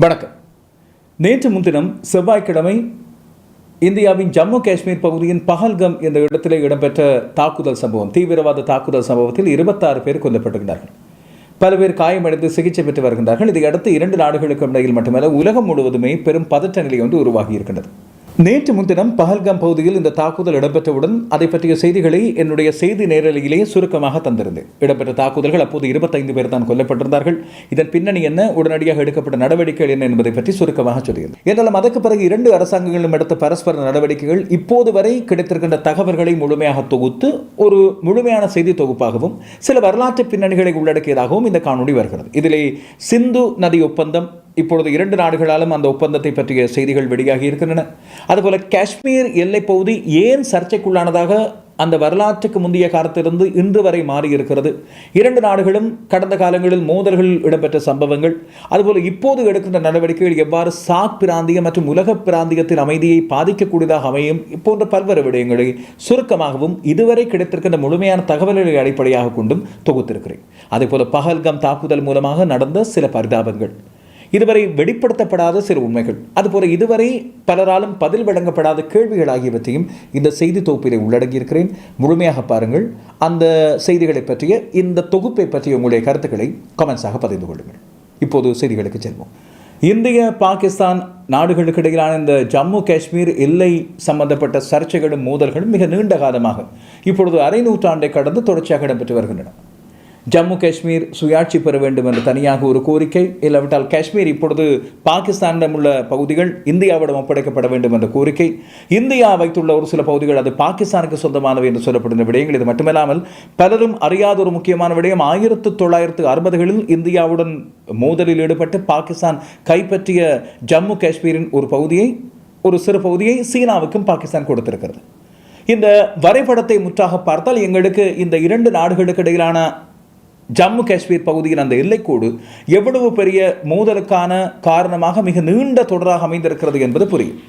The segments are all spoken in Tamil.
வணக்கம். நேற்று முன்தினம் செவ்வாய்க்கிழமை இந்தியாவின் ஜம்மு காஷ்மீர் பகுதியின் பஹல்கம் என்ற இடத்திலே இடம்பெற்ற தாக்குதல் சம்பவம் தீவிரவாத தாக்குதல் சம்பவத்தில் இருபத்தாறு பேர் கொல்லப்பட்டிருக்கிறார்கள். பல பேர் காயமடைந்து சிகிச்சை பெற்று வருகின்றார்கள். இதையடுத்து இரண்டு நாடுகளுக்கு இடையில் மட்டுமல்ல உலகம் முழுவதுமே பெரும் பதற்ற நிலை ஒன்று உருவாகி இருக்கின்றது நேற்று முன்தினம் பஹல்காம் பகுதியில் இந்த தாக்குதல் இடம்பெற்றவுடன் அதை பற்றிய செய்திகளை என்னுடைய செய்தி நேரலையிலேயே சுருக்கமாக தந்திருந்தேன். இடம்பெற்ற தாக்குதல்கள் அப்போது இருபத்தைந்து பேர் தான் கொல்லப்பட்டிருந்தார்கள். இதன் பின்னணி என்ன? உடனடியாக எடுக்கப்பட்ட நடவடிக்கைகள் என்ன என்பதை பற்றி சுருக்கமாக சொல்லியிருந்தேன். என்றாலும் அதற்கு பிறகு இரண்டு அரசாங்கங்களும் எடுத்த பரஸ்பர நடவடிக்கைகள் இப்போது வரை கிடைத்திருக்கின்ற தகவல்களை முழுமையாக தொகுத்து ஒரு முழுமையான செய்தி தொகுப்பாகவும் சில வரலாற்று பின்னணிகளை உள்ளடக்கியதாகவும் இந்த காணொளி வருகிறது. இதிலே சிந்து நதி ஒப்பந்தம் இப்பொழுது இரண்டு நாடுகளாலும் அந்த ஒப்பந்தத்தை பற்றிய செய்திகள் வெளியாகி இருக்கின்றன. அதுபோல காஷ்மீர் எல்லைப் பகுதி ஏன் சர்ச்சைக்குள்ளானதாக அந்த வரலாற்றுக்கு முந்தைய காலத்திலிருந்து இன்று வரை மாறி இருக்கிறது இரண்டு நாடுகளும் கடந்த காலங்களில் மோதல்கள் இடம்பெற்ற சம்பவங்கள். அதுபோல இப்போது எடுக்கின்ற நடவடிக்கைகள் எவ்வாறு சாக் பிராந்தியம் மற்றும் உலக பிராந்தியத்தின் அமைதியை பாதிக்கக்கூடியதாக அமையும் போன்ற பல்வேறு விடயங்களை சுருக்கமாகவும் இதுவரை கிடைத்திருக்கின்ற முழுமையான தகவல்களை அடிப்படையாக கொண்டும் தொகுத்திருக்கிறேன். அதேபோல பஹல்கம் தாக்குதல் மூலமாக நடந்த சில பரிதாபங்கள். இதுவரை வெளிப்படுத்தப்படாத சில உண்மைகள். அதுபோல இதுவரை பலராலும் பதில் வழங்கப்படாத கேள்விகள் ஆகியவற்றையும் இந்த செய்தி தொகுப்பிலே உள்ளடங்கியிருக்கிறேன் முழுமையாக பாருங்கள். அந்த செய்திகளை பற்றிய இந்த தொகுப்பை பற்றிய உங்களுடைய கருத்துக்களை கமெண்ட்ஸாக பதிந்து கொள்ளுங்கள். இப்போது செய்திகளுக்கு செல்வோம். இந்திய பாகிஸ்தான் நாடுகளுக்கு இடையிலான இந்த ஜம்மு காஷ்மீர் எல்லை சம்பந்தப்பட்ட சர்ச்சைகளும் மோதல்களும் மிக நீண்ட காலமாக இப்பொழுது அரை நூற்றாண்டை கடந்து தொடர்ச்சியாக இடம்பெற்று வருகின்றன. ஜம்மு காஷ்மீர் சுயாட்சி பெற வேண்டும் என்று தனியாக ஒரு கோரிக்கை. இல்லாவிட்டால் காஷ்மீர் இப்பொழுது பாகிஸ்தானிடம் உள்ள பகுதிகள் இந்தியாவிடம் ஒப்படைக்கப்பட வேண்டும் என்ற கோரிக்கை. இந்தியா வைத்துள்ள ஒரு சில பகுதிகள் அது பாகிஸ்தானுக்கு சொந்தமானவை என்று சொல்லப்படுகிற விடயங்கள். இது மட்டுமில்லாமல் பலரும் அறியாத ஒரு முக்கியமான விடயம் ஆயிரத்து தொள்ளாயிரத்து அறுபதுகளில் இந்தியாவுடன் மோதலில் ஈடுபட்டு பாகிஸ்தான் கைப்பற்றிய ஜம்மு காஷ்மீரின் ஒரு பகுதியை ஒரு சிறு பகுதியை சீனாவுக்கும் பாகிஸ்தான் கொடுத்திருக்கிறது. இந்த வரைபடத்தை முற்றாக பார்த்தால் எங்களுக்கு இந்த இரண்டு நாடுகளுக்கு இடையிலான ஜம்மு காஷ்மீர் பகுதியின் அந்த எல்லைக்கோடு எவ்வளவு பெரிய மோதலுக்கான காரணமாக மிக நீண்ட தொடராக அமைந்திருக்கிறது என்பது புரியும்.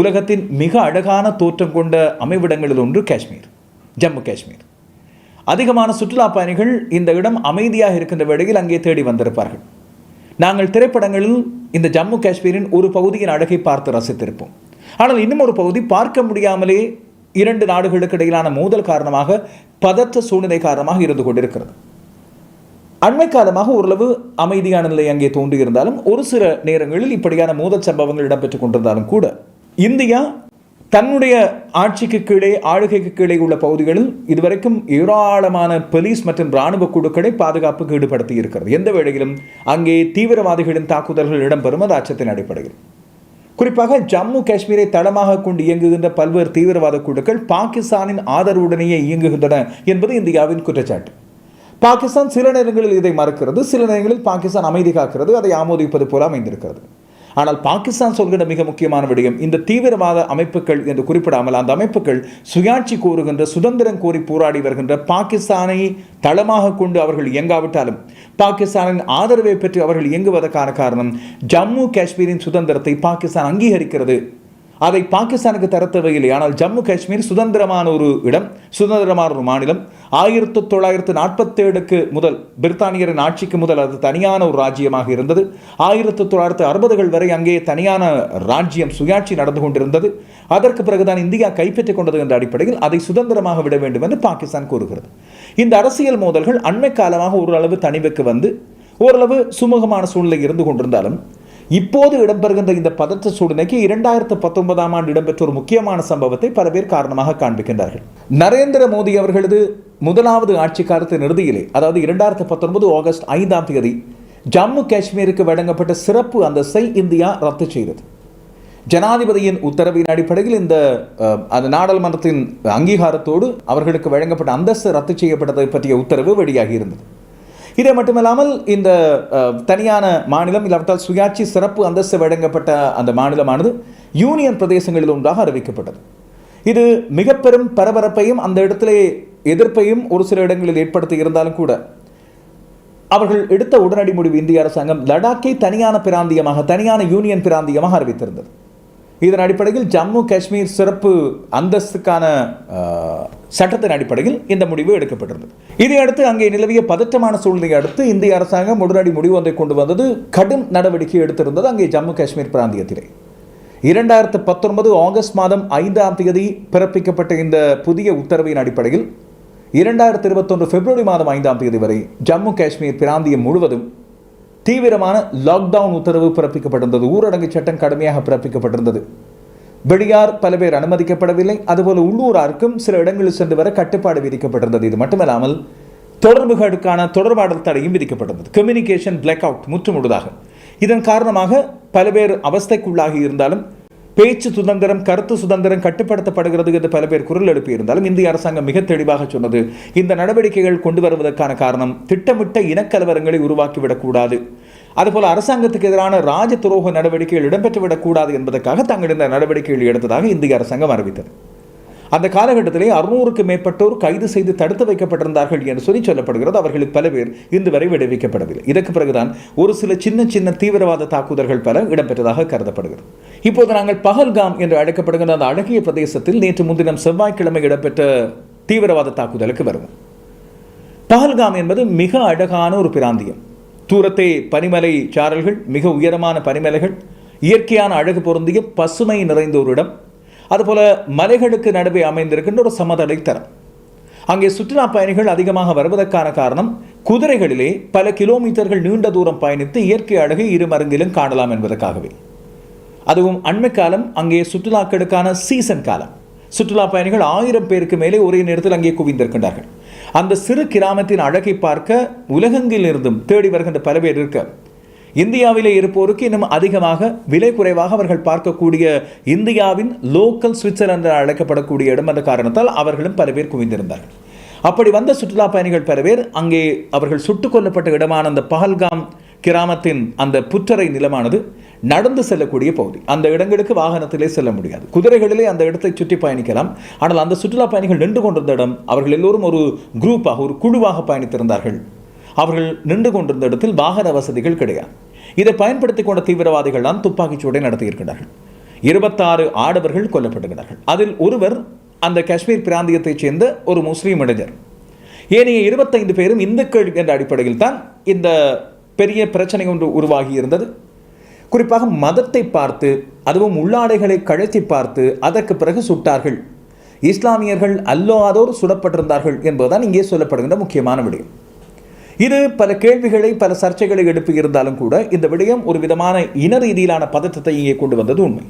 உலகத்தின் மிக அழகான தோற்றம் கொண்ட அமைவிடங்களில் ஒன்று காஷ்மீர் ஜம்மு காஷ்மீர். அதிகமான சுற்றுலா பயணிகள் இந்த இடம் அமைதியாக இருக்கின்ற வேளையில் அங்கே தேடி வந்திருப்பார்கள். நாங்கள் திரைப்படங்களில் இந்த ஜம்மு காஷ்மீரின் ஒரு பகுதியின் அழகை பார்த்து ரசித்திருப்போம். ஆனால் இன்னும் ஒரு பகுதி பார்க்க முடியாமலே இரண்டு நாடுகளுக்கு இடையிலான மோதல் காரணமாக பதற்ற சூழ்நிலை காரணமாக இருந்து கொண்டிருக்கிறது. அண்மை காலமாக ஓரளவு அமைதியான நிலை அங்கே தோன்றியிருந்தாலும் ஒரு சில நேரங்களில் இப்படியான மோதல் சம்பவங்கள் இடம்பெற்றுக் கொண்டிருந்தாலும் கூட இந்தியா தன்னுடைய ஆட்சிக்கு கீழே ஆளுகைக்கு கீழே உள்ள பகுதிகளில் இதுவரைக்கும் ஏராளமான போலீஸ் மற்றும் இராணுவ குழுக்களை பாதுகாப்புக்கு ஈடுபடுத்தி இருக்கிறது. எந்த வேளையிலும் அங்கே தீவிரவாதிகளின் தாக்குதல்கள் இடம்பெறும் அது அச்சத்தின் அடிப்படையில். குறிப்பாக ஜம்மு காஷ்மீரை தளமாக கொண்டு இயங்குகின்ற பல்வேறு தீவிரவாத குழுக்கள் பாகிஸ்தானின் ஆதரவுடனேயே இயங்குகின்றன என்பது இந்தியாவின் குற்றச்சாட்டு. பாகிஸ்தான் சில நேரங்களில் இதை மறுக்கிறது சில நேரங்களில் பாகிஸ்தான் அமைதி காக்கிறது அதை ஆமோதிப்பது போல அமைந்திருக்கிறது. ஆனால் பாகிஸ்தான் சொல்கின்ற மிக முக்கியமான விடயம் இந்த தீவிரவாத அமைப்புகள் என்று குறிப்பிடாமல் அந்த அமைப்புகள் சுயாட்சி கோருகின்ற சுதந்திரம் கோரி போராடி வருகின்ற பாகிஸ்தானை தளமாக கொண்டு அவர்கள் இயங்காவிட்டாலும் பாகிஸ்தானின் ஆதரவை பெற்று அவர்கள் இயங்குவதற்கான காரணம் ஜம்மு காஷ்மீரின் சுதந்திரத்தை பாகிஸ்தான் அங்கீகரிக்கிறது அதை பாகிஸ்தானுக்கு தர தேவையில்லை ஆனால் ஜம்மு காஷ்மீர் சுதந்திரமான ஒரு இடம் சுதந்திரமான ஒரு மாநிலம். ஆயிரத்தி தொள்ளாயிரத்து நாற்பத்தேழுக்கு முதல் பிரித்தானியரின் ஆட்சிக்கு முதல் அது தனியான ஒரு ராஜ்யமாக இருந்தது. ஆயிரத்தி தொள்ளாயிரத்து அறுபதுகள் வரை அங்கே தனியான ராஜ்யம் சுயாட்சி நடந்து கொண்டிருந்தது. அதற்கு பிறகுதான் இந்தியா கைப்பற்றிக் கொண்டது என்ற அடிப்படையில் அதை சுதந்திரமாக விட வேண்டும் என்று பாகிஸ்தான் கூறுகிறது. இந்த அரசியல் மோதல்கள் அண்மை காலமாக ஓரளவு தனிவுக்கு வந்து ஓரளவு சுமூகமான சூழ்நிலை இருந்து கொண்டிருந்தாலும் இப்போது இடம்பெறுகின்ற இந்த பதற்ற சூழ்நிலைக்கு இரண்டாயிரத்து பத்தொன்பதாம் ஆண்டு இடம்பெற்ற ஒரு முக்கியமான சம்பவத்தை பல பேர் காரணமாக காண்பிக்கின்றார்கள். நரேந்திர மோடி அவர்களது முதலாவது ஆட்சி காலத்தின் இறுதியிலே அதாவது இரண்டாயிரத்து பத்தொன்பது ஆகஸ்ட் ஐந்தாம் தேதி ஜம்மு காஷ்மீருக்கு வழங்கப்பட்ட சிறப்பு அந்தஸ்தை இந்தியா ரத்து செய்தது. ஜனாதிபதியின் உத்தரவின் அடிப்படையில் இந்த அந்த நாடாளுமன்றத்தின் அங்கீகாரத்தோடு அவர்களுக்கு வழங்கப்பட்ட அந்தஸ்து ரத்து செய்யப்பட்டதை பற்றிய உத்தரவு வெளியாகி இருந்தது இதே மட்டுமில்லாமல் இந்த அஹ், தனியான மாநிலம் இல்லாவிட்டால் சுயாட்சி சிறப்பு அந்தஸ்து வழங்கப்பட்ட அந்த மாநிலமானது யூனியன் பிரதேசங்களில் ஒன்றாக அறிவிக்கப்பட்டது. இது மிக பெரும் பரபரப்பையும் அந்த இடத்திலே எதிர்ப்பையும் ஒரு சில இடங்களில் ஏற்படுத்தி இருந்தாலும் கூட அவர்கள் எடுத்த உடனடி முடிவு இந்திய அரசாங்கம் லடாக்கை தனியான பிராந்தியமாக தனியான யூனியன் பிராந்தியமாக அறிவித்திருந்தது. இதன் அடிப்படையில் ஜம்மு காஷ்மீர் சிறப்பு அந்தஸ்துக்கான சட்டத்தின் அடிப்படையில் இந்த முடிவு எடுக்கப்பட்டிருந்தது. இதையடுத்து அங்கே நிலவிய பதற்றமான சூழ்நிலையை அடுத்து இந்திய அரசாங்கம் உடனடி முடிவு ஒன்றை கொண்டு வந்தது. கடும் நடவடிக்கை எடுத்திருந்தது அங்கே ஜம்மு காஷ்மீர் பிராந்தியத்திலே. இரண்டாயிரத்து பத்தொன்பது ஆகஸ்ட் மாதம் ஐந்தாம் தேதி பிறப்பிக்கப்பட்ட இந்த புதிய உத்தரவின் அடிப்படையில் இரண்டாயிரத்து இருபத்தொன்று பிப்ரவரி மாதம் ஐந்தாம் தேதி வரை ஜம்மு காஷ்மீர் பிராந்தியம் முழுவதும் தீவிரமான லாக்டவுன் உத்தரவு பிறப்பிக்கப்பட்டிருந்தது. ஊரடங்கு சட்டம் கடுமையாக பிறப்பிக்கப்பட்டிருந்தது. வெளியார் பல பேர் அனுமதிக்கப்படவில்லை. அதுபோல உள்ளூராருக்கும் சில இடங்களில் சென்று வர கட்டுப்பாடு விதிக்கப்பட்டிருந்தது. இது மட்டுமல்லாமல் தொடர்புகளுக்கான தொடர்பாடல் தடையும் விதிக்கப்பட்டிருந்தது. கம்யூனிகேஷன் பிளாக் அவுட் முற்றுமுழுதாக. இதன் காரணமாக பல பேர் அவஸ்தைக்குள்ளாகி இருந்தாலும் பேச்சு சுதந்திரம் கருத்து சுதந்திரம் கட்டுப்படுத்தப்படுகிறது என்று பல பேர் குரல் எழுப்பியிருந்தாலும் இந்திய அரசாங்கம் மிக தெளிவாக சொன்னது இந்த நடவடிக்கைகள் கொண்டு வருவதற்கான காரணம் திட்டமிட்ட இனக்கலவரங்களை உருவாக்கிவிடக்கூடாது. அதுபோல அரசாங்கத்துக்கு எதிரான ராஜ துரோக நடவடிக்கைகள் இடம்பெற்றுவிடக்கூடாது என்பதற்காக தாங்கள் இந்த நடவடிக்கைகள் எடுத்ததாக இந்திய அரசாங்கம் அறிவித்தது. அந்த காலகட்டத்திலே அறுநூறுக்கு மேற்பட்டோர் கைது செய்து தடுத்து வைக்கப்பட்டிருந்தார்கள் என்று சொல்லி சொல்லப்படுகிறது. அவர்களுக்கு பல பேர் இன்று வரை விடுவிக்கப்படவில்லை. இதற்கு பிறகுதான் ஒரு சில சின்ன சின்ன தீவிரவாத தாக்குதல்கள் பல இடம்பெற்றதாக கருதப்படுகிறது. இப்போது நாங்கள் பகல்காம் என்று அழைக்கப்படுகிற அந்த அழகிய பிரதேசத்தில் நேற்று முன்தினம் செவ்வாய்க்கிழமை இடம்பெற்ற தீவிரவாத தாக்குதலுக்கு வருவோம். பகல்காம் என்பது மிக அழகான ஒரு பிராந்தியம். தூரத்தே பனிமலை சாரல்கள் மிக உயரமான பனிமலைகள் இயற்கையான அழகு பொருந்திய பசுமை நிறைந்த ஒரு இடம். அதுபோல மலைகளுக்கு நடுவே அமைந்திருக்கின்ற ஒரு சமதளை தரம் அங்கே சுற்றுலா பயணிகள் அதிகமாக வருவதற்கான காரணம் குதிரைகளிலே பல கிலோமீட்டர்கள் நீண்ட தூரம் பயணித்து இயற்கை அழகை இருமருங்கிலும் காணலாம் என்பதற்காகவே. அதுவும் அண்மை காலம் அங்கே சுற்றுலாக்களுக்கான சீசன் காலம். சுற்றுலா பயணிகள் ஆயிரம் பேருக்கு மேலே ஒரே நேரத்தில் அங்கே குவிந்திருக்கின்றார்கள். அந்த சிறு கிராமத்தின் அழகை பார்க்க உலகெங்கில் தேடி வருகின்ற பல பேர் இருக்க இந்தியாவிலே இருப்போருக்கு இன்னும் அதிகமாக விலை குறைவாக அவர்கள் பார்க்கக்கூடிய இந்தியாவின் லோக்கல் சுவிட்சர்லாந்து அழைக்கப்படக்கூடிய இடம் என்ற காரணத்தால் அவர்களும் பல பேர் குவிந்திருந்தார்கள். அப்படி வந்த சுற்றுலா பயணிகள் பல பேர் அங்கே அவர்கள் சுட்டுக் கொல்லப்பட்ட இடமான அந்த பஹல்காம் கிராமத்தின் அந்த புற்றரை நிலமானது நடந்து செல்லக்கூடிய பகுதி. அந்த இடங்களுக்கு வாகனத்திலே செல்ல முடியாது. குதிரைகளிலே அந்த இடத்தை சுற்றி பயணிக்கலாம். ஆனால் அந்த சுற்றுலா பயணிகள் நின்று கொண்டிருந்த இடம் அவர்கள் எல்லோரும் ஒரு குரூப்பாக ஒரு குழுவாக பயணித்திருந்தார்கள். அவர்கள் நின்று கொண்டிருந்த இடத்தில் வாகன வசதிகள் கிடையாது. இதை பயன்படுத்தி கொண்ட தீவிரவாதிகள் தான் துப்பாக்கிச்சூடை நடத்தியிருக்கிறார்கள் இருபத்தாறு ஆடவர்கள் கொல்லப்பட்டிருக்கிறார்கள் அதில் ஒருவர் அந்த காஷ்மீர் பிராந்தியத்தைச் சேர்ந்த ஒரு முஸ்லீம் இளைஞர். ஏனைய இருபத்தைந்து பேரும் இந்துக்கள் என்ற அடிப்படையில் தான் இந்த பெரிய பிரச்சனை ஒன்று உருவாகி இருந்தது. குறிப்பாக மதத்தை பார்த்து அதுவும் உள்ளாடைகளை கழற்றி பார்த்து அதற்கு பிறகு சுட்டார்கள். இஸ்லாமியர்கள் அல்லாதோர் சுடப்பட்டிருந்தார்கள் என்பதுதான் இங்கே சொல்லப்படுகின்ற முக்கியமான விடயம். இது பல கேள்விகளை பல சர்ச்சைகளை எடுப்பு இருந்தாலும் கூட இந்த விடயம் ஒரு விதமான இன ரீதியிலான பதற்றத்தை இங்கே கொண்டு வந்தது உண்மை.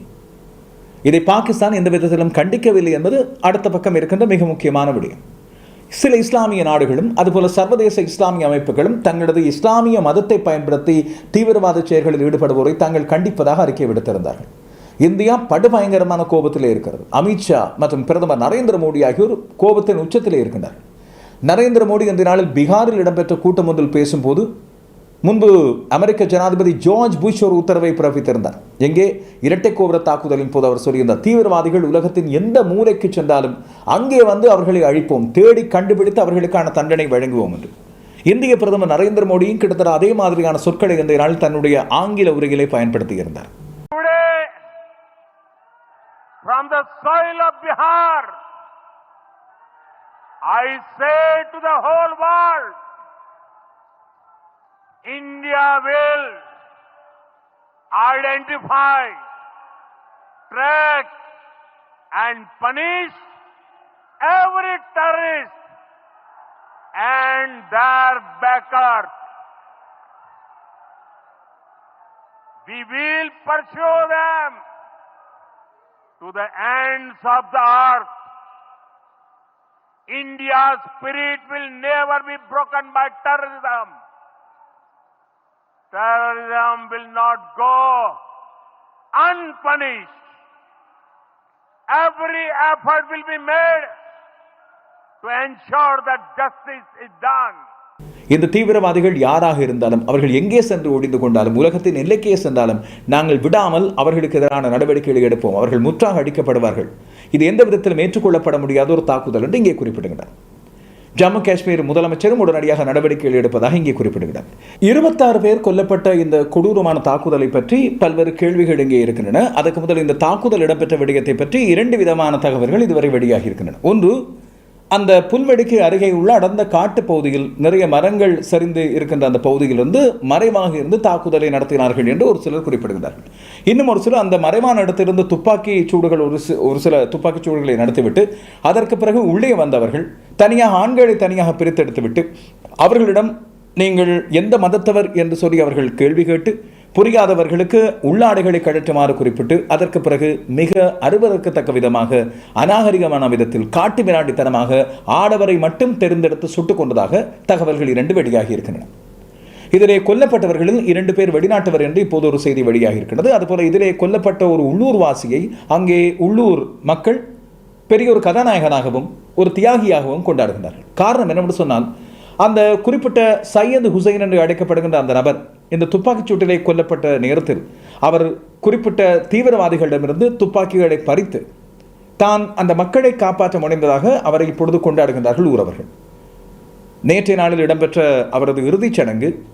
இதை பாகிஸ்தான் எந்த விதத்திலும் கண்டிக்கவில்லை என்பது அடுத்த பக்கம் இருக்கின்ற மிக முக்கியமான விடயம். சில இஸ்லாமிய நாடுகளும் அதுபோல சர்வதேச இஸ்லாமிய அமைப்புகளும் தங்களது இஸ்லாமிய மதத்தை பயன்படுத்தி தீவிரவாத செயல்களில் ஈடுபடுவோரை தாங்கள் கண்டிப்பதாக அறிக்கை விடுத்திருந்தார்கள். இந்தியா படுபயங்கரமான கோபத்திலே இருக்கிறது. அமித்ஷா மற்றும் பிரதமர் நரேந்திர மோடி ஆகியோர் கோபத்தின் உச்சத்திலே இருக்கின்றனர். நரேந்திர மோடி இந்த நாளில் பீகாரில் இடம்பெற்ற கூட்டம் ஒன்றில் பேசும்போது முன்பு அமெரிக்க ஜனாதிபதி ஜார்ஜ் புஷ் ஒரு உத்தரவை பிறப்பித்திருந்தார். எங்கே? இரட்டை கோபுர தாக்குதலின் போது அவர் சொல்லியிருந்தார் தீவிரவாதிகள் உலகத்தின் எந்த மூலைக்கு சென்றாலும் அங்கே வந்து அவர்களை அழிப்போம் தேடி கண்டுபிடித்து அவர்களுக்கான தண்டனை வழங்குவோம் என்று. இந்திய பிரதமர் நரேந்திர மோடியும் கிட்டத்தட்ட அதே மாதிரியான சொற்களை இந்த நாள் தன்னுடைய ஆங்கில உரையிலே பயன்படுத்தியிருந்தார். Today, from the soil of Bihar, I say to the whole world, India will identify, track, and punish every terrorist and their backers. We will pursue them to the ends of the earth. India's spirit will never be broken by terrorism. Terrorism will not go unpunished. Every effort will be made to ensure that justice is done. இந்த தீவிரவாதிகள் யாராக இருந்தாலும் அவர்கள் எங்கே சென்று ஒடிந்து கொண்டாலும் உலகத்தின் எல்லைக்கே சென்றாலும் நாங்கள் விடாமல் அவர்களுக்கு எதிரான நடவடிக்கைகளை எடுப்போம் அவர்கள் முற்றாக அடிக்கப்படுவார்கள் இது எந்த விதத்திலும் ஏற்றுக்கொள்ளப்பட முடியாத ஒரு தாக்குதல் என்று இங்கே குறிப்பிடுகிறார் ஜம்மு காஷ்மீர் முதலமைச்சரும் உடனடியாக நடவடிக்கைகள் எடுப்பதாக இங்கே குறிப்பிடுகிறார். இருபத்தாறு பேர் கொல்லப்பட்ட இந்த கொடூரமான தாக்குதலை பற்றி பல்வேறு கேள்விகள் இங்கே இருக்கின்றன. அதற்கு முதல் இந்த தாக்குதல் இடம்பெற்ற விடயத்தை பற்றி இரண்டு விதமான தகவல்கள் இதுவரை வெளியாகி இருக்கின்றன. ஒன்று அந்த புல்வெடிக்கு அருகே உள்ள அடர்ந்த காட்டு பகுதியில் நிறைய மரங்கள் சரிந்து இருக்கின்ற அந்த பகுதியிலிருந்து மறைவாக இருந்து தாக்குதலை நடத்தினார்கள் என்று ஒரு சிலர் குறிப்பிடுகிறார்கள் இன்னும் ஒரு சிலர் அந்த மறைவான இடத்திலிருந்து துப்பாக்கி சூடுகள் ஒரு ஒரு சில துப்பாக்கி சூடுகளை நடத்திவிட்டு அதற்கு பிறகு உள்ளே வந்தவர்கள் தனியாக ஆண்களை தனியாக பிரித்தெடுத்துவிட்டு அவர்களிடம் நீங்கள் எந்த மதத்தவர் என்று சொல்லி அவர்கள் கேள்வி கேட்டு புரியாதவர்களுக்கு உள்ளாடைகளை கழற்றுமாறு குறிப்பிட்டு அதற்கு பிறகு மிக அருவதற்கத்தக்க விதமாக அநாகரிகமான விதத்தில் காட்டு மிராண்டித்தனமாக ஆடவரை மட்டும் தேர்ந்தெடுத்து சுட்டுக் கொண்டதாக தகவல்கள் இரண்டு வெளியாகி இருக்கின்றன. இதிலே கொல்லப்பட்டவர்களில் இரண்டு பேர் வெளிநாட்டவர் என்று இப்போது ஒரு செய்தி வெளியாகி இருக்கிறது அதுபோல இதிலே கொல்லப்பட்ட ஒரு உள்ளூர் வாசியை அங்கே உள்ளூர் மக்கள் பெரிய ஒரு கதாநாயகனாகவும் ஒரு தியாகியாகவும் கொண்டாடுகின்றார்கள். காரணம் என்னவென்று சொன்னால் அந்த குறிப்பிட்ட சையது ஹுசைன் என்று அழைக்கப்படுகின்ற அந்த நபர் இந்த துப்பாக்கிச் சூட்டிலே கொல்லப்பட்ட நேரத்தில் அவர் குறிப்பிட்ட தீவிரவாதிகளிடமிருந்து துப்பாக்கிகளை பறித்து தான் அந்த மக்களை காப்பாற்ற முனைந்ததாக அவரை இப்பொழுது கொண்டாடுகின்றார்கள் ஊரவர்கள். நேற்றைய நாளில் இடம்பெற்ற அவரது இறுதிச் சடங்கு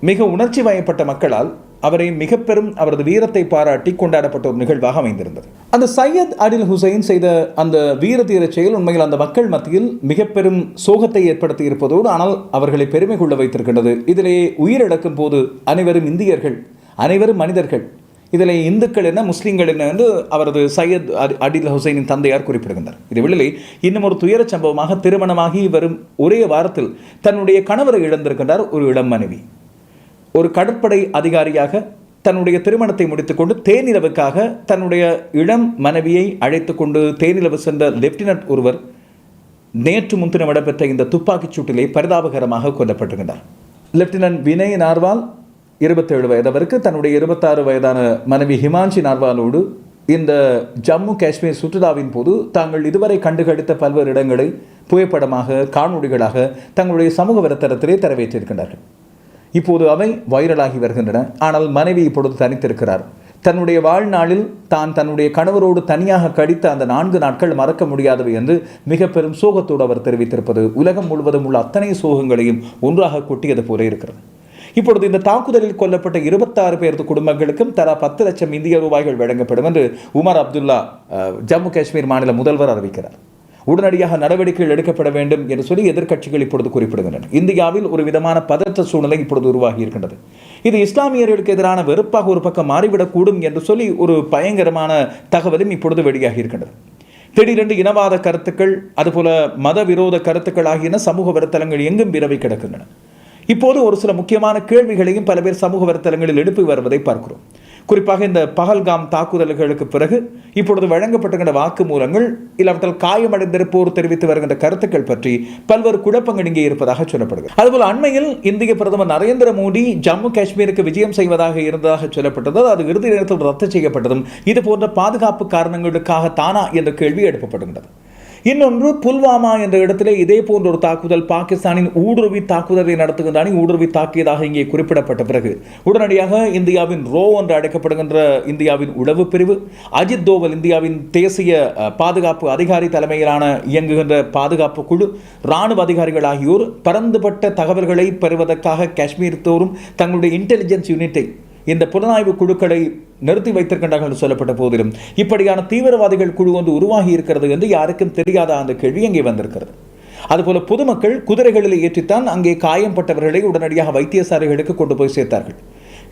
மிக உணர்ச்சி வயப்பட்ட மக்களால் அவரை மிக பெரும் அவரது வீரத்தை பாராட்டி கொண்டாடப்பட்ட ஒரு நிகழ்வாக அமைந்திருந்தது. அந்த சையத் அடில் ஹுசைன் செய்த அந்த வீர தீர செயல் உண்மையில் அந்த மக்கள் மத்தியில் மிக பெரும் சோகத்தை ஏற்படுத்தி இருப்பதோடு ஆனால் அவர்களை பெருமை கொள்ள வைத்திருக்கின்றது. இதிலே உயிரிழக்கும் போது அனைவரும் இந்தியர்கள் அனைவரும் மனிதர்கள். இதில் இந்துக்கள் என்ன முஸ்லீம்கள் என்ன என்று அவரது சையத் அடில் ஹுசைனின் தந்தையார் குறிப்பிடுகின்றார். இது வெளியிலே இன்னும் ஒரு துயரச் சம்பவமாக திருமணமாகி வரும் ஒரே வாரத்தில் தன்னுடைய கணவரை இழந்திருக்கின்றார் ஒரு இளம் மனைவி. ஒரு கடற்படை அதிகாரியாக தன்னுடைய திருமணத்தை முடித்துக்கொண்டு தேனிலவுக்காக தன்னுடைய இளம் மனைவியை அழைத்துக் கொண்டு தேனிலவு சென்ற லெப்டினன்ட் ஒருவர் நேற்று முன்தினம் இடம்பெற்ற இந்த துப்பாக்கிச் சூட்டிலே பரிதாபகரமாக கொல்லப்பட்டிருந்தார் லெப்டினன்ட் வினய் நார்வால் இருபத்தேழு வயது அவருக்கு தன்னுடைய இருபத்தாறு வயதான மனைவி ஹிமாஞ்சி நார்வாலோடு இந்த ஜம்மு காஷ்மீர் சுற்றுலாவின் போது தாங்கள் இதுவரை கண்டுகடித்த பல்வேறு இடங்களை புகைப்படமாக காணொளிகளாக தங்களுடைய சமூக வலைத்தளத்திலே தரவேற்றிருக்கின்றார்கள். இப்போது அவை வைரலாகி வருகின்றன. ஆனால் மனைவி இப்பொழுது தனித்திருக்கிறார். தன்னுடைய வாழ்நாளில் தான் தன்னுடைய கணவரோடு தனியாக கடித்த அந்த நான்கு நாட்கள் மறக்க முடியாதவை என்று மிக பெரும் சோகத்தோடு அவர் தெரிவித்திருப்பது உலகம் முழுவதும் உள்ள அத்தனை சோகங்களையும் ஒன்றாக கொட்டியது போல இருக்கிறது. இப்பொழுது இந்த தாக்குதலில் கொல்லப்பட்ட இருபத்தாறு பேரது குடும்பங்களுக்கும் தலா பத்து லட்சம் இந்திய ரூபாய்கள் வழங்கப்படும் என்று உமர் அப்துல்லா ஜம்மு காஷ்மீர் மாநில முதல்வர் அறிவிக்கிறார். உடனடியாக நடவடிக்கைகள் எடுக்கப்பட வேண்டும் என்று சொல்லி எதிர்க்கட்சிகள் இப்பொழுது குறிப்பிடுகின்றன. இந்தியாவில் ஒரு விதமான பதற்ற சூழ்நிலை இப்பொழுது உருவாகி இருக்கின்றது. இது இஸ்லாமியர்களுக்கு எதிரான வெறுப்பாக ஒரு பக்கம் மாறிவிடக்கூடும் என்று சொல்லி ஒரு பயங்கரமான தகவலும் இப்பொழுது வெளியாகி இருக்கின்றது. திடீரென்று இனவாத கருத்துக்கள் அதுபோல மத விரோத கருத்துக்கள் ஆகியன சமூக வலைத்தளங்கள் எங்கும் விரவி கிடக்கின்றன. இப்போது ஒரு சில முக்கியமான கேள்விகளையும் பல பேர் சமூக வலைத்தளங்களில் எழுப்பி வருவதை பார்க்கிறோம். குறிப்பாக இந்த பகல்காம் தாக்குதல்களுக்கு பிறகு இப்பொழுது வழங்கப்பட்டிருக்கின்ற வாக்குமூலங்கள் இல்லாவிட்டால் காயமடைந்திருப்போர் தெரிவித்து வருகின்ற கருத்துக்கள் பற்றி பல்வேறு குழப்பங்கள் இங்கே இருப்பதாக சொல்லப்படுகிறது. அதுபோல் அண்மையில் இந்திய பிரதமர் நரேந்திர மோடி ஜம்மு காஷ்மீருக்கு விஜயம் செய்வதாக இருந்ததாக சொல்லப்பட்டது அது இறுதி நேரத்தில் ரத்து செய்யப்பட்டதும் இது போன்ற பாதுகாப்பு காரணங்களுக்காக தானா என்ற கேள்வி எழுப்பப்படுகின்றது இன்னொன்று புல்வாமா என்ற இடத்திலே இதே போன்ற ஒரு தாக்குதல் பாகிஸ்தானின் ஊடுருவி தாக்குதலை நடத்துகின்றானே ஊடுருவி தாக்கியதாக இங்கே குறிப்பிடப்பட்ட பிறகு உடனடியாக இந்தியாவின் ரோ என்று அழைக்கப்படுகின்ற இந்தியாவின் உளவு பிரிவு அஜித் தோவல் இந்தியாவின் தேசிய பாதுகாப்பு அதிகாரி தலைமையிலான இயங்குகின்ற பாதுகாப்பு குழு இராணுவ அதிகாரிகள் ஆகியோர் பரந்துபட்ட தகவல்களை பெறுவதற்காக காஷ்மீர் தோறும் தங்களுடைய இன்டெலிஜென்ஸ் யூனிட்டை இந்த புலனாய்வு குழுக்களை நிறுத்தி வைத்திருக்கின்றார்கள் என்று சொல்லப்பட்ட போதிலும் இப்படியான தீவிரவாதிகள் குழு ஒன்று உருவாகி இருக்கிறது என்று யாருக்கும் தெரியாத அந்த கேள்வி அங்கே வந்திருக்கிறது? அதுபோல பொதுமக்கள் குதிரைகளில் ஏற்றித்தான் அங்கே காயம்பட்டவர்களை உடனடியாக வைத்தியசாலைகளுக்கு கொண்டு போய் சேர்த்தார்கள்.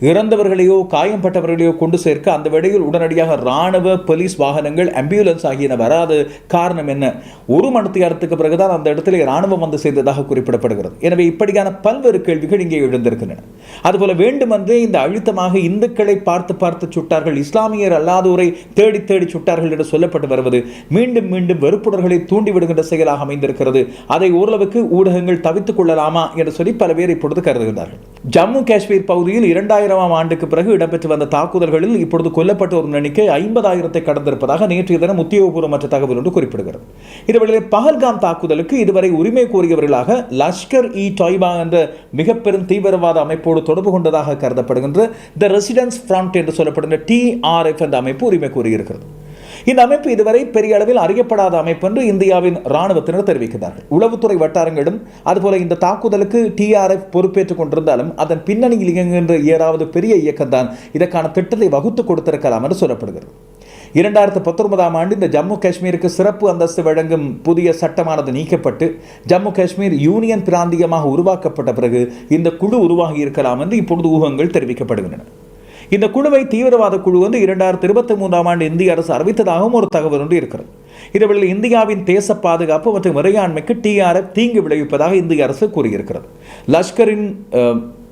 இறந்தவர்களையோ காயம்பட்டவர்களையோ கொண்டு சேர்க்க அந்த வேளையில் உடனடியாக இராணுவ போலீஸ் வாகனங்கள் ஆம்புலன்ஸ் ஆகியன வராது. காரணம் என்ன? ஒரு மணித்தியாரத்துக்கு பிறகுதான் அந்த இடத்துல இராணுவம் வந்து சேர்ந்ததாக குறிப்பிடப்படுகிறது. எனவே இப்படியான பல்வேறு கேள்விகள் இங்கே எழுந்திருக்கின்றன. அதுபோல வேண்டுமென்றே இந்த அழுத்தமாக இந்துக்களை பார்த்து பார்த்து சுட்டார்கள் இஸ்லாமியர் அல்லாதோரை தேடி தேடி சுட்டார்கள் என்று சொல்லப்பட்டு வருவது மீண்டும் மீண்டும் வெறுப்புணர்களை தூண்டிவிடுகின்ற செயலாக அமைந்திருக்கிறது. அதை ஓரளவுக்கு ஊடகங்கள் தவித்துக் கொள்ளலாமா என்று சொல்லி பல பேர் இப்பொழுது கருதுகின்றார்கள். ஜம்மு காஷ்மீர் பகுதியில் இரண்டாயிரம் இரண்டாயிரமாம் ஆண்டுக்கு பிறகு இடம்பெற்று வந்த தாக்குதல்களில் இப்பொழுது கொல்லப்பட்டோர் எண்ணிக்கை ஐம்பதாயிரத்தை கடந்திருப்பதாக நேற்றைய தினம் உத்தியோகபூர்வமற்ற தகவல் ஒன்று குறிப்பிடுகிறது. இதுவேளை பகல்காம் தாக்குதலுக்கு இதுவரை உரிமை கோரியவர்களாக லஷ்கர் இ டாய்பா என்ற மிக பெரும் தீவிரவாத அமைப்போடு தொடர்பு கொண்டதாக கருதப்படுகின்ற த ரெசிடென்ஸ் ஃப்ரண்ட் என்று சொல்லப்படுகின்ற டிஆர்எஃப் என்ற அமைப்பு உரிமை கோரியிருக்கிறது. இந்த அமைப்பு இதுவரை பெரிய அளவில் அறியப்படாத அமைப்பு என்று இந்தியாவின் ராணுவத்தினர் தெரிவிக்கிறார்கள். உளவுத்துறை வட்டாரங்களும் அதுபோல இந்த தாக்குதலுக்கு டிஆர்எஃப் பொறுப்பேற்றுக் கொண்டிருந்தாலும் அதன் பின்னணியில் இயங்குகின்ற ஏதாவது பெரிய இயக்கம்தான் இதற்கான திட்டத்தை வகுத்து கொடுத்திருக்கலாம் என்று சொல்லப்படுகிறது. இரண்டாயிரத்து பத்தொன்பதாம் ஆண்டு இந்த ஜம்மு காஷ்மீருக்கு சிறப்பு அந்தஸ்து வழங்கும் புதிய சட்டமானது நீக்கப்பட்டு ஜம்மு காஷ்மீர் யூனியன் பிராந்தியமாக உருவாக்கப்பட்ட பிறகு இந்த குழு உருவாகி இருக்கலாம் என்று இப்பொழுது ஊகங்கள் தெரிவிக்கப்படுகின்றன. இந்த குழுவை தீவிரவாத குழு வந்து இரண்டாயிரத்தி இருபத்தி மூன்றாம் ஆண்டு இந்திய அரசு அறிவித்ததாகவும் ஒரு தகவல் ஒன்று இருக்கிறது. இதுவரையில் இந்தியாவின் தேச பாதுகாப்பு மற்றும் இறையாண்மைக்கு டிஆர்எஃப் தீங்கு விளைவிப்பதாக இந்திய அரசு கூறியிருக்கிறது. லஷ்கரின்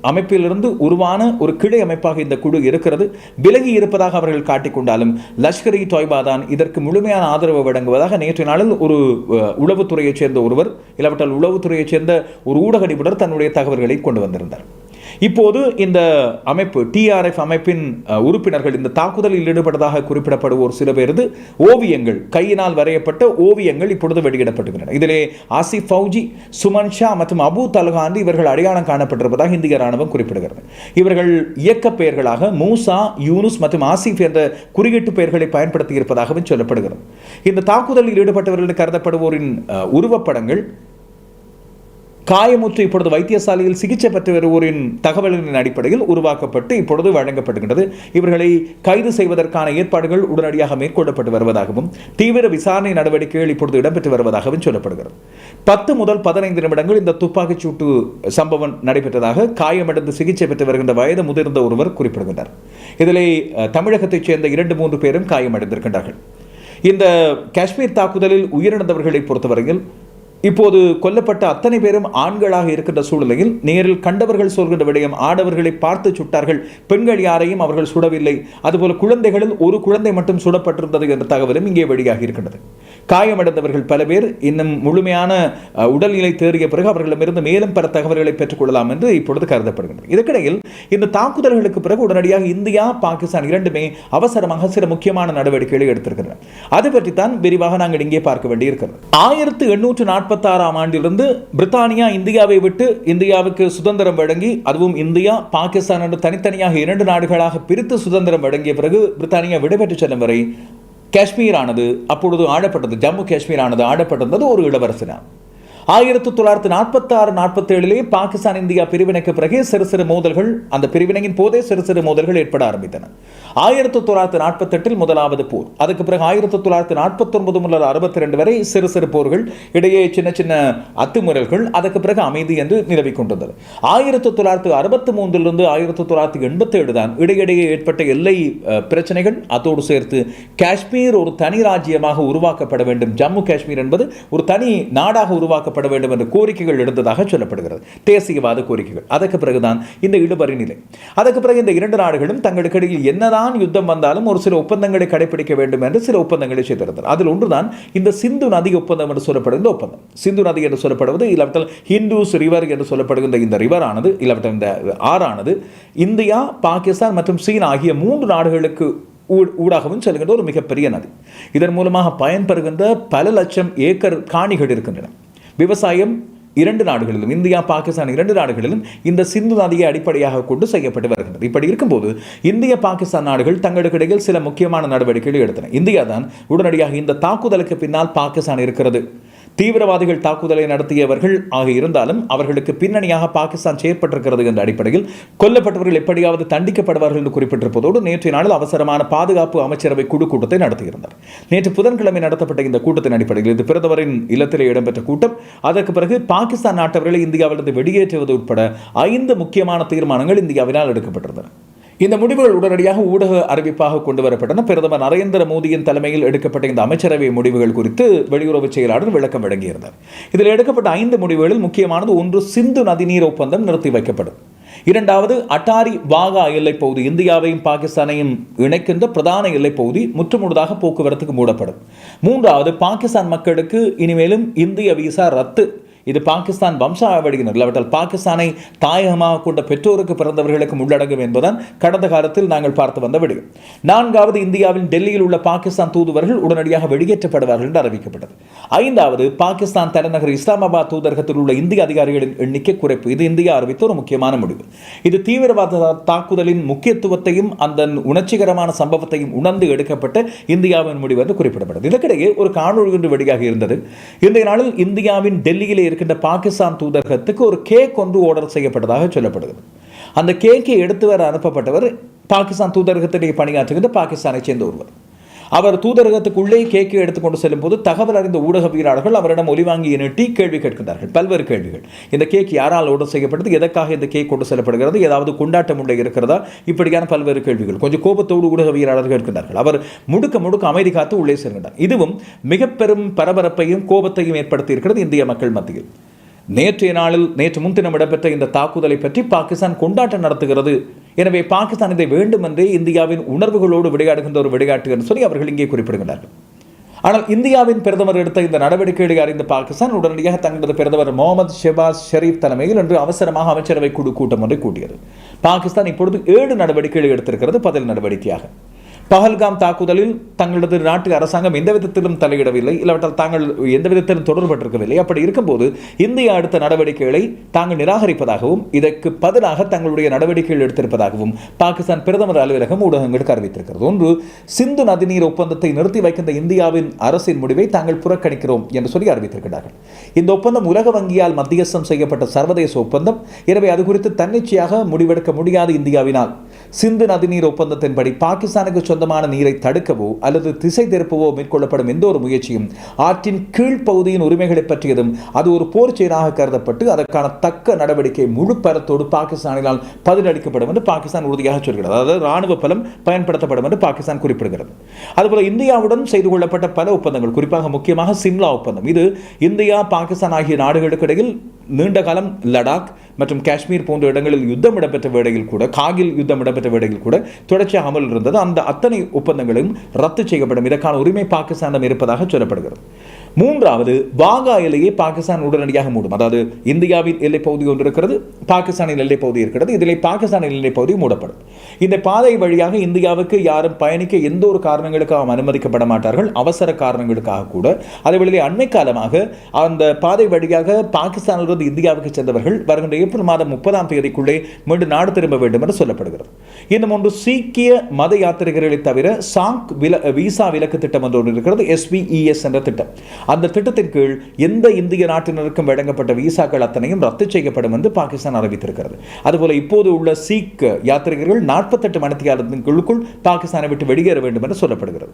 அமைப்பிலிருந்து உருவான ஒரு கிளை அமைப்பாக இந்த குழு இருக்கிறது. விலகி இருப்பதாக அவர்கள் காட்டிக்கொண்டாலும் லஷ்கர் இ தொய்பா தான் இதற்கு முழுமையான ஆதரவு வழங்குவதாக நேற்று நாளில் ஒரு உளவுத்துறையைச் சேர்ந்த ஒருவர் இல்லாவிட்டால் உளவுத்துறையைச் சேர்ந்த ஒரு ஊடக நிபுணர் தன்னுடைய தகவல்களை கொண்டு வந்திருந்தார். இப்போது இந்த அமைப்பு டிஆர்எஃப் அமைப்பின் உறுப்பினர்கள் இந்த தாக்குதலில் ஈடுபட்டதாக குறிப்பிடப்படும் ஒரு சில பேரது ஓவியங்கள் கையினால் வரையப்பட்ட ஓவியங்கள் இப்பொழுது வெளியிடப்பட்டுகின்றன. இதிலே ஆசிப் ஃபவுஜி சுமன் ஷா மற்றும் அபு தல்காந்தி இவர்கள் அடையாளம் காணப்பட்டிருப்பதாக இந்திய ராணுவம் குறிப்பிடுகிறது. இவர்கள் இயக்க பெயர்களாக மூசா யூனுஸ் மற்றும் ஆசிப் என்ற குறியீட்டு பெயர்களை பயன்படுத்தி இருப்பதாகவும் சொல்லப்படுகிறது. இந்த தாக்குதலில் ஈடுபட்டவர்கள் கருதப்படுவோரின் உருவப்படங்கள் காயமுற்று இப்பொழுது வைத்தியசாலையில் சிகிச்சை பெற்று வருவோரின் தகவல்களின் அடிப்படையில் உருவாக்கப்பட்டு இப்பொழுது வழங்கப்படுகின்றது. இவர்களை கைது செய்வதற்கான ஏற்பாடுகள் உடனடியாக மேற்கொள்ளப்பட்டு வருவதாகவும் தீவிர விசாரணை நடவடிக்கைகள் இப்பொழுது இடம்பெற்று வருவதாகவும் சொல்லப்படுகிறது. பத்து முதல் பதினைந்து நிமிடங்கள் இந்த துப்பாக்கிச் சூட்டு சம்பவம் நடைபெற்றதாக காயமடைந்து சிகிச்சை பெற்று வருகின்ற வயது முதிர்ந்த ஒருவர் குறிப்பிடுகின்றார். இதிலே தமிழகத்தைச் சேர்ந்த இரண்டு மூன்று பேரும் காயமடைந்திருக்கின்றார்கள். இந்த காஷ்மீர் தாக்குதலில் உயிரிழந்தவர்களை பொறுத்தவரையில் இப்போது கொல்லப்பட்ட அத்தனை பேரும் ஆண்களாக இருக்கின்ற சூழ்நிலையில் நேரில் கண்டவர்கள் சொல்கின்ற விடயம் ஆடவர்களை பார்த்து சுட்டார்கள். பெண்கள் யாரையும் அவர்கள் சுடவில்லை. அதுபோல குழந்தைகளில் ஒரு குழந்தை மட்டும் சுடப்பட்டிருந்தது என்ற தகவலும் இங்கே வெளியாகி இருக்கின்றது. காயமடைந்தவர்கள் பல பேர் இன்னும் முழுமையான உடல்நிலை தேறிய பிறகு அவர்களிடமிருந்து மேலும் பல தகவல்களை பெற்றுக்கொள்ளலாம் என்று இப்பொழுது கருதப்படுகின்றது. இதற்கிடையில் இந்த தாக்குதல்களுக்கு பிறகு உடனடியாக இந்தியா பாகிஸ்தான் இரண்டுமே அவசரமாக சில முக்கியமான நடவடிக்கைகளை எடுத்திருக்கின்றன. அது பற்றி தான் விரிவாக நாங்கள் இங்கே பார்க்க வேண்டியிருக்கிறது. ஆயிரத்து எண்ணூற்று நாற்பது நாற்பத்தாறாம் ஆண்டிலிருந்து பிரித்தானியா இந்தியாவை விட்டு இந்தியாவுக்கு சுதந்திரம் வழங்கி அதுவும் இந்தியா பாகிஸ்தான் என்று தனித்தனியாக இரண்டு நாடுகளாக பிரித்து சுதந்திரம் வழங்கிய பிறகு பிரித்தானியா விடைபெற்று செல்லும் வரை காஷ்மீர் ஆனது அப்பொழுது ஆடப்பட்டது ஜம்மு காஷ்மீர் ஆனது ஒரு இளவரசனா ஆயிரத்தி தொள்ளாயிரத்தி நாற்பத்தி ஆறு நாற்பத்தி ஏழிலே பாகிஸ்தான் இந்தியா பிரிவினைக்கு பிறகு சிறு சிறு மோதல்கள் அந்த பிரிவினையின் போதே சிறு சிறு மோதல்கள் ஏற்பட ஆரம்பித்தன. ஆயிரத்தி தொள்ளாயிரத்தி நாற்பத்தி எட்டில் முதலாவது போர். அதுக்கு பிறகு ஆயிரத்தி தொள்ளாயிரத்தி நாற்பத்தி ஒன்பது முதல் அறுபத்தி ரெண்டு வரை சிறு சிறு போர்கள் இடையே சின்ன சின்ன அத்துமுறல்கள் அதுக்கு பிறகு அமைதி என்று நிலவிக் கொண்டிருந்தது. ஆயிரத்தி தொள்ளாயிரத்தி அறுபத்தி மூன்றிலிருந்து ஆயிரத்தி தொள்ளாயிரத்தி எண்பத்தி ஏழு தான் இடையிடையே ஏற்பட்ட எல்லை பிரச்சனைகள் அதோடு சேர்த்து காஷ்மீர் ஒரு தனி ராஜ்யமாக உருவாக்கப்பட வேண்டும். ஜம்மு காஷ்மீர் என்பது ஒரு தனி நாடாக உருவாக்கப்பட வேண்டும் என்ற கோரிக்கைகள் எழுந்ததாக சொல்லப்படுகிறது. தேசியவாத கோரிக்கைகள். அதற்கு பிறகுதான் இந்த இழுபறி நிலை. அதற்கு பிறகு இந்த இரண்டு நாடுகளும் தங்களுக்கு இடையில் என்னதான் யுத்தம் வந்தாலும் ஒரு சில ஒப்பந்தங்களை கடைபிடிக்க வேண்டும் என்று சில ஒப்பந்தங்களை செய்திருந்தனர் அதில் ஒன்றுதான் இந்த சிந்து நதி ஒப்பந்தம் என்று சொல்லப்படுகிற ஒப்பந்தம். சிந்து நதி என்று சொல்லப்படுவது இல்லாவிட்டால் ஹிந்துஸ் ரிவர் என்று சொல்லப்படுகின்ற இந்த ரிவர் ஆனது இல்லாவிட்டால் இந்த ஆறானது இந்தியா பாகிஸ்தான் மற்றும் சீனா ஆகிய மூன்று நாடுகளுக்கு ஊ- ஊடாகவும் செல்கின்ற ஒரு மிகப்பெரிய நதி. இதன் மூலமாக பயன்பெறுகின்ற பல லட்சம் ஏக்கர் காணிகள் இருக்கின்றன. விவசாயம் இரண்டு நாடுகளிலும் இந்தியா பாகிஸ்தான் இரண்டு நாடுகளிலும் இந்த சிந்து நதியை அடிப்படையாக கொண்டு செய்யப்பட்டு வருகின்றது. இப்படி இருக்கும்போது இந்திய பாகிஸ்தான் நாடுகள் தங்களுக்கு இடையில் சில முக்கியமான நடவடிக்கைகளை எடுத்தன. இந்தியா தான் உடனடியாக இந்த தாக்குதலுக்கு பின்னால் பாகிஸ்தான் இருக்கிறது. தீவிரவாதிகள் தாக்குதலை நடத்தியவர்கள் ஆக இருந்தாலும் அவர்களுக்கு பின்னணியாக பாகிஸ்தான் செயற்பட்டிருக்கிறது என்ற அடிப்படையில் கொல்லப்பட்டவர்கள் எப்படியாவது தண்டிக்கப்படுவார்கள் என்று குறிப்பிட்டிருப்பதோடு நேற்றைய நாளில் அவசரமான பாதுகாப்பு அமைச்சரவை குழு கூட்டத்தை நடத்தியிருந்தார் நேற்று புதன்கிழமை நடத்தப்பட்ட இந்த கூட்டத்தின் அடிப்படையில் இது பிரதமரின் இல்லத்திலே இடம்பெற்ற கூட்டம். அதற்கு பிறகு பாகிஸ்தான் நாட்டவர்களை இந்தியாவிலிருந்து வெளியேற்றுவது உட்பட ஐந்து முக்கியமான தீர்மானங்கள் இந்தியாவினால் எடுக்கப்பட்டிருந்தன. இந்த முடிவுகள் உடனடியாக ஊடக அறிவிப்பாக கொண்டு வரப்பட்டன. பிரதமர் நரேந்திர மோடியின் தலைமையில் எடுக்கப்பட்ட இந்த அமைச்சரவை முடிவுகள் குறித்து வெளியுறவு செயலாளர் விளக்கம் வழங்கியிருந்தார். இதில் எடுக்கப்பட்ட ஐந்து முடிவுகளில் முக்கியமானது ஒன்று சிந்து நதிநீர் ஒப்பந்தம் நிறுத்தி வைக்கப்படும். இரண்டாவது அட்டாரி வாகா எல்லைப்பகுதி இந்தியாவையும் பாகிஸ்தானையும் இணைக்கின்ற பிரதான எல்லைப்பகுதி முற்றுமுழுதாக போக்குவரத்துக்கு மூடப்படும். மூன்றாவது பாகிஸ்தான் மக்களுக்கு இனிமேலும் இந்திய விசா ரத்து இது பாகிஸ்தான் வம்சாவளியினர் இல்லாவிட்டால் பாகிஸ்தானை தாயகமாக கொண்ட பெற்றோருக்கு பிறந்தவர்களுக்கு உள்ளடங்கும் என்பதுதான் கடந்த காலத்தில் நாங்கள் பார்த்து வந்த விடயம். நான்காவது இந்தியாவின் டெல்லியில் உள்ள பாகிஸ்தான் தூதுவர்கள் உடனடியாக வெளியேற்றப்படுவார்கள் என்று அறிவிக்கப்பட்டது. ஐந்தாவது பாகிஸ்தான் தலைநகர் இஸ்லாமாபாத் தூதரகத்தில் உள்ள இந்திய அதிகாரிகளின் எண்ணிக்கை குறைப்பு. இது இந்தியா அறிவித்த ஒரு முக்கியமான முடிவு. இது தீவிரவாத தாக்குதலின் முக்கியத்துவத்தையும் அந்த உணர்ச்சிகரமான சம்பவத்தையும் உணர்ந்து எடுக்கப்பட்ட இந்தியாவின் முடிவு என்று குறிப்பிடப்பட்டது. இதற்கிடையே ஒரு காணொலி ஒன்று வெளியாக இருந்தது. இன்றைய நாளில் இந்தியாவின் டெல்லியிலே இருக்கின்ற பாகிஸ்தான் தூதரகத்துக்கு ஒரு கேக் ஒன்று ஆர்டர் செய்யப்பட்டதாக சொல்லப்படுகிறது. அந்த கேக்கை எடுத்து வர அனுப்பப்பட்டவர் பாகிஸ்தான் தூதரகத்திலேயே பணியாற்றுகின்ற பாகிஸ்தானை சேர்ந்த ஒருவர். அவர் தூதரகத்துக்குள்ளே கேக்கை எடுத்துக்கொண்டு செல்லும் போது தகவல் அறிந்த ஊடகவியலாளர்கள் அவரிடம் ஒலிவாங்கியை நீட்டி கேள்வி கேட்கிறார்கள் பல்வேறு கேள்விகள். இந்த கேக் யாரால் ஆர்டர் செய்யப்பட்டது? எதற்காக இந்த கேக் கொண்டு செல்லப்படுகிறது? ஏதாவது கொண்டாட்டம் உண்டை இருக்கிறதா? இப்படியான பல்வேறு கேள்விகள். கொஞ்சம் கோபத்தோடு ஊடகவியலாளர்கள் கேட்கிறார்கள் அவர் முடுக்க முடுக்க அமைதி காத்து உள்ளே செல்கின்றார். இதுவும் மிக பெரும் பரபரப்பையும் கோபத்தையும் ஏற்படுத்தி இருக்கிறது இந்திய மக்கள் மத்தியில். நேற்றைய நாளில் நேற்று முன்தினம் இடம்பெற்ற இந்த தாக்குதலை பற்றி பாகிஸ்தான் கொண்டாட்டம் நடத்துகிறது. எனவே பாகிஸ்தான் இதை வேண்டுமென்றே இந்தியாவின் உணர்வுகளோடு விளையாடுகின்ற ஒரு விளையாட்டு என்று சொல்லி அவர்கள் இங்கே குறிப்பிடுகிறார்கள் ஆனால் இந்தியாவின் பிரதமர் எடுத்த இந்த நடவடிக்கைகளை அறிந்த பாகிஸ்தான் உடனடியாக தங்களது பிரதமர் முகமது ஷெபாஸ் ஷெரீப் தலைமையில் இன்று அவசரமாக அமைச்சரவை குழு கூட்டம் ஒன்றை கூட்டியது. பாகிஸ்தான் இப்பொழுது ஏழு நடவடிக்கைகளை எடுத்திருக்கிறது பதில் நடவடிக்கையாக. பஹல்காம் தாக்குதலில் தங்களது நாட்டு அரசாங்கம் எந்த விதத்திலும் தலையிடவில்லை இல்லாவிட்டால் தாங்கள் எந்த விதத்திலும் தொடர்பட்டிருக்கவில்லை அப்படி இருக்கும்போது இந்தியா எடுத்த நடவடிக்கைகளை தாங்கள் நிராகரிப்பதாகவும் இதற்கு பதிலாக தங்களுடைய நடவடிக்கைகள் எடுத்திருப்பதாகவும் பாகிஸ்தான் பிரதமர் அலுவலகம் ஊடகங்களுக்கு அறிவித்திருக்கிறது. ஒன்று சிந்து நதிநீர் ஒப்பந்தத்தை நிறுத்தி வைக்கின்ற இந்தியாவின் அரசின் முடிவை தாங்கள் புறக்கணிக்கிறோம் என்று சொல்லி அறிவித்திருக்கிறார்கள். இந்த ஒப்பந்தம் உலக வங்கியால் மத்தியஸ்தம் செய்யப்பட்ட சர்வதேச ஒப்பந்தம். எனவே அது குறித்து தன்னிச்சையாக முடிவெடுக்க முடியாது இந்தியாவினால். சிந்து நதிநீர் ஒப்பந்தத்தின்படி பாகிஸ்தானுக்கு சொந்தமான நீரை தடுக்கவோ அல்லது திசை திருப்பவோ மேற்கொள்ளப்படும் எந்த ஒரு முயற்சியும் ஆற்றின் கீழ்ப்பகுதியின் உரிமைகளை பற்றியதும் அது ஒரு போர் செயலாக கருதப்பட்டு அதற்கான தக்க நடவடிக்கை முழு பலத்தோடு பாகிஸ்தானினால் பதிலளிக்கப்படும் என்று பாகிஸ்தான் உறுதியாக சொல்கிறது. அதாவது ராணுவ பலம் பயன்படுத்தப்படும் என்று பாகிஸ்தான் குறிப்பிடுகிறது. அதுபோல இந்தியாவுடன் செய்து கொள்ளப்பட்ட பல ஒப்பந்தங்கள் குறிப்பாக முக்கியமாக சிம்லா ஒப்பந்தம். இது இந்தியா பாகிஸ்தான் ஆகிய நாடுகளுக்கு இடையில் நீண்ட காலம் லடாக் மற்றும் காஷ்மீர் போன்ற இடங்களில் யுத்தம் இடம்பெற்ற வேளையில் கூட காகில் யுத்தம் இடம்பெற்ற வேளையில் கூட தொடர்ச்சியாக அமல் இருந்தது. அந்த அத்தனை ஒப்பந்தங்களும் ரத்து செய்யப்படும். இதற்கான உரிமை பாகிஸ்தானிடம் இருப்பதாக சொல்லப்படுகிறது. மூன்றாவது வாகா எல்லையை பாகிஸ்தான் உடனடியாக மூடும். அதாவது இந்தியாவின் எல்லைப் பகுதி ஒன்று இருக்கிறது பாகிஸ்தானின் எல்லைப் பகுதி இருக்கிறது இதில் பாகிஸ்தானின் எல்லைப் பகுதி மூடப்படும். இந்த பாதை வழியாக இந்தியாவுக்கு யாரும் பயணிக்க எந்த ஒரு காரணங்களுக்காக அனுமதிக்கப்பட மாட்டார்கள். அவசர காரணங்களுக்காக கூட. அதேவேளை அண்மை காலமாக அந்த பாதை வழியாக பாகிஸ்தானிலிருந்து இந்தியாவுக்கு சென்றவர்கள் வருகின்ற ஏப்ரல் மாதம் முப்பதாம் தேதிக்குள்ளே மீண்டும் நாடு திரும்ப வேண்டும் என்று சொல்லப்படுகிறது. இன்னும் ஒன்று சீக்கிய மத யாத்திரிகர்களை தவிர சாங் வில விசா விலக்கு திட்டம் என்று ஒன்று இருக்கிறது எஸ்பிஇஎஸ் என்ற திட்டம். அந்த திட்டத்தின் கீழ் எந்த இந்திய நாட்டினருக்கும் வழங்கப்பட்ட விசாக்கள் அத்தனையும் ரத்து செய்யப்படும் என்று பாகிஸ்தான் அறிவித்திருக்கிறது. அதுபோல இப்போது உள்ள சீக் யாத்திரிகர்கள் நாற்பத்தெட்டு மணித்தியாலத்திற்குள்ளுக்குள் பாகிஸ்தானை விட்டு வெளியேற வேண்டும் என்று சொல்லப்படுகிறது.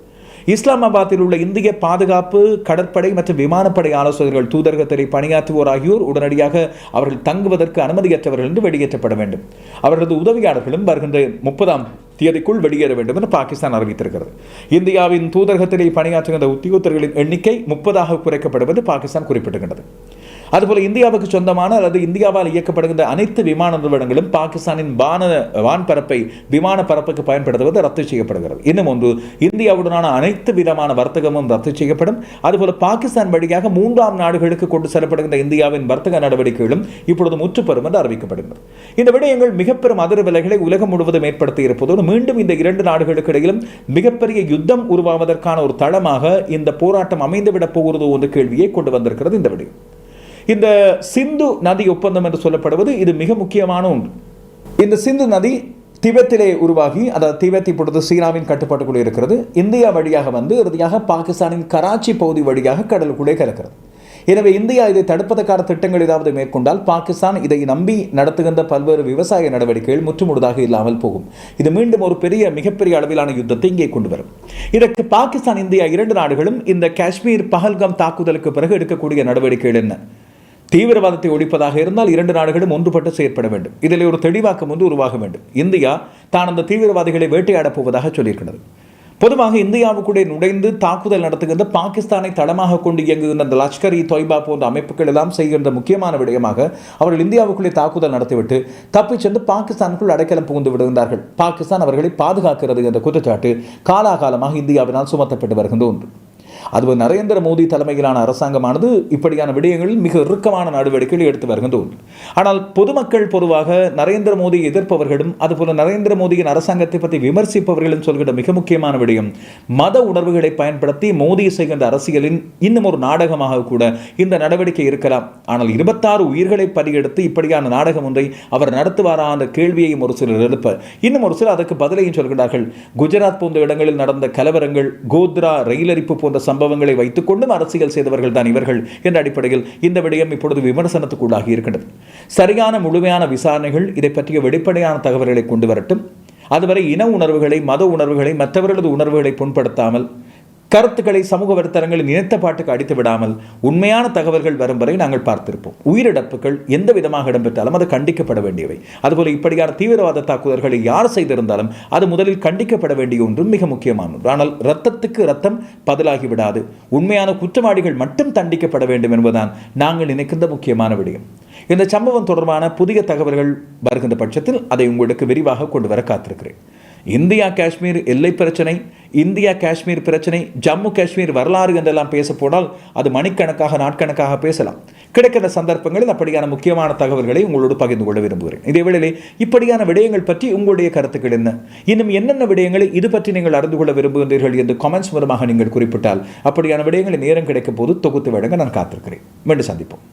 இஸ்லாமாபாத்தில் உள்ள இந்திய பாதுகாப்பு கடற்படை மற்றும் விமானப்படை ஆலோசகர்கள் தூதரகத்திலே பணியாற்றுவோர் ஆகியோர் உடனடியாக அவர்கள் தங்குவதற்கு அனுமதியற்றவர்கள் என்று வெளியேற்றப்பட வேண்டும். அவர்களது உதவியாளர்களும் வருகின்ற முப்பதாம் தேதிக்குள் வெளியேற வேண்டும் என்று பாகிஸ்தான் அறிவித்திருக்கிறது. இந்தியாவின் தூதரகத்திலே பணியாற்றுகின்ற உத்தியோகத்தர்களின் எண்ணிக்கை முப்பதாக குறைக்கப்படும் என்று பாகிஸ்தான் குறிப்பிட்டுகின்றது. அதுபோல் இந்தியாவுக்கு சொந்தமான அல்லது இந்தியாவால் இயக்கப்படுகின்ற அனைத்து விமான நிறுவனங்களும் பாகிஸ்தானின் வான வான்பரப்பை விமான பரப்புக்கு பயன்படுத்துவது ரத்து செய்யப்படுகிறது. இன்னும் ஒன்று இந்தியாவுடனான அனைத்து விதமான வர்த்தகமும் ரத்து செய்யப்படும். அதுபோல பாகிஸ்தான் வழியாக மூன்றாம் நாடுகளுக்கு கொண்டு செல்லப்படுகின்ற இந்தியாவின் வர்த்தக நடவடிக்கைகளும் இப்பொழுது முற்றுப்பெறும் என்று அறிவிக்கப்படுகிறது. இந்த விடயங்கள் மிக பெரும் அதிர்வலைகளை உலகம் முழுவதும் ஏற்படுத்தி இருப்பதோடு மீண்டும் இந்த இரண்டு நாடுகளுக்கு இடையிலும் மிகப்பெரிய யுத்தம் உருவாவதற்கான ஒரு தளமாக இந்த போராட்டம் அமைந்துவிடப் போகிறதோ என்ற கேள்வியை கொண்டு வந்திருக்கிறது இந்த விடயம். இந்த சிந்து நதி ஒப்பந்தம் என்று சொல்லப்படுவது இது மிக முக்கியமான ஒன்று. இந்த சிந்து நதி திபெத்திலே உருவாகி அதாவது திபெத் இப்பொழுது சீனாவின் கட்டுப்பாட்டுக்குள்ளே இருக்கிறது. இந்தியா வழியாக வந்து இறுதியாக பாகிஸ்தானின் கராச்சி பகுதி வழியாக கடலுக்குள்ளே கலக்கிறது. எனவே இந்தியா இதை தடுப்பதற்கான திட்டங்கள் ஏதாவது மேற்கொண்டால் பாகிஸ்தான் இதை நம்பி நடத்துகின்ற பல்வேறு விவசாய நடவடிக்கைகள் முற்றுமுழுதாக இல்லாமல் போகும். இது மீண்டும் ஒரு பெரிய மிகப்பெரிய அளவிலான யுத்தத்தை இங்கே கொண்டு வரும். இதற்கு பாகிஸ்தான் இந்தியா இரண்டு நாடுகளும் இந்த காஷ்மீர் பஹல்காம் தாக்குதலுக்கு பிறகு எடுக்கக்கூடிய நடவடிக்கைகள் என்ன? தீவிரவாதத்தை ஒழிப்பதாக இருந்தால் இரண்டு நாடுகளும் ஒன்றுபட்டு செயற்பட வேண்டும். இதில் ஒரு தெளிவாக்கம் வந்து உருவாக வேண்டும். இந்தியா தான் அந்த தீவிரவாதிகளை வேட்டையாடப் போவதாக சொல்லியிருக்கிறது. பொதுவாக இந்தியாவுக்குள்ளே நுழைந்து தாக்குதல் நடத்துகின்ற பாகிஸ்தானை தளமாக கொண்டு இயங்குகின்ற அந்த லஷ்கர் இ தொய்பா போன்ற அமைப்புகள் எல்லாம் செய்கின்ற முக்கியமான விடயமாக அவர்கள் இந்தியாவுக்குள்ளே தாக்குதல் நடத்திவிட்டு தப்பிச் சென்று பாகிஸ்தானுக்குள் அடைக்கலம் புகுந்து விடுகின்றார்கள். பாகிஸ்தான் அவர்களை பாதுகாக்கிறது என்ற குற்றச்சாட்டு காலாகாலமாக இந்தியாவினால் சுமத்தப்பட்டு வருகின்ற ஒன்று. அது நரேந்திர மோடி தலைமையிலான அரசாங்கமானது இப்படியான விடயங்களில் மிக இறுக்கமான நடவடிக்கைகள் எடுத்து வருகின்றோம் ஆனால் பொதுமக்கள் பொதுவாக நரேந்திர மோடியை எதிர்ப்பவர்களும் அதுபோல நரேந்திர மோடியின் அரசாங்கத்தை பற்றி விமர்சிப்பவர்களும் சொல்கின்ற மிக முக்கியமான விடயம் மத உணர்வுகளை பயன்படுத்தி மோடி செய்கின்ற அரசியலின் இன்னும் ஒரு நாடகமாக கூட இந்த நடவடிக்கை இருக்கலாம். ஆனால் இருபத்தாறு உயிர்களை பலியெடுத்து இப்படியான நாடகம் ஒன்றை அவர் நடத்துவாரா என்ற கேள்வியையும் ஒரு சிலர் எழுப்ப இன்னும் ஒரு சிலர் அதற்கு பதிலையும் சொல்கிறார்கள் குஜராத் போன்ற இடங்களில் நடந்த கலவரங்கள் கோத்ரா ரயிலரிப்பு போன்ற சம்பவங்களை வைத்துக்கொண்டும் அரசியல் செய்தவர்கள் தான் இவர்கள் என்ற அடிப்படையில் இந்த விடயம் இப்பொழுது விமர்சனத்துக்குள்ளாகி இருக்கின்றது. சரியான முழுமையான விசாரணைகள் இதை பற்றிய வெளிப்படையான தகவல்களை கொண்டு வரட்டும். அதுவரை இன உணர்வுகளை மத உணர்வுகளை மற்றவர்களது உணர்வுகளை புண்படுத்தாமல் கருத்துக்களை சமூக வலைத்தளங்களில் நினைத்த பாட்டுக்கு அடித்து விடாமல் உண்மையான தகவல்கள் வரும் வரை நாங்கள் பார்த்திருப்போம். உயிரிழப்புகள் எந்த விதமாக இடம்பெற்றாலும் அது கண்டிக்கப்பட வேண்டியவை. அதுபோல இப்படியான தீவிரவாத தாக்குதல்களை யார் செய்திருந்தாலும் அது முதலில் கண்டிக்கப்பட வேண்டிய ஒன்றும் மிக முக்கியமான ஒன்று. ஆனால் ரத்தத்துக்கு ரத்தம் பதிலாகி விடாது. உண்மையான குற்றவாளிகள் மட்டும் தண்டிக்கப்பட வேண்டும் என்பதுதான் நாங்கள் நினைக்கின்ற முக்கியமான விடயம். இந்த சம்பவம் தொடர்பான புதிய தகவல்கள் வருகின்ற பட்சத்தில் அதை உங்களுக்கு விரிவாக கொண்டு வர காத்திருக்கிறேன். இந்தியா காஷ்மீர் எல்லை பிரச்சனை இந்தியா காஷ்மீர் பிரச்சனை ஜம்மு காஷ்மீர் வரலாறு என்றெல்லாம் பேசப்போனால் அது மணிக்கணக்காக நாட்கணக்காக பேசலாம். கிடைக்கிற சந்தர்ப்பங்களில் அப்படியான முக்கியமான தகவல்களை உங்களோடு பகிர்ந்து கொள்ள விரும்புகிறேன். இதே வேளையிலே இப்படியான விடயங்கள் பற்றி உங்களுடைய கருத்துக்கள் என்ன? இன்னும் என்னென்ன விடயங்களை இது பற்றி நீங்கள் அறிந்து கொள்ள விரும்புகின்றீர்கள் என்று கமெண்ட்ஸ் மூலமாக நீங்கள் குறிப்பிட்டால் அப்படியான விடயங்களை நேரம் கிடைக்கும் போது தொகுத்து வழங்க நான் காத்திருக்கிறேன். மீண்டும் சந்திப்போம்.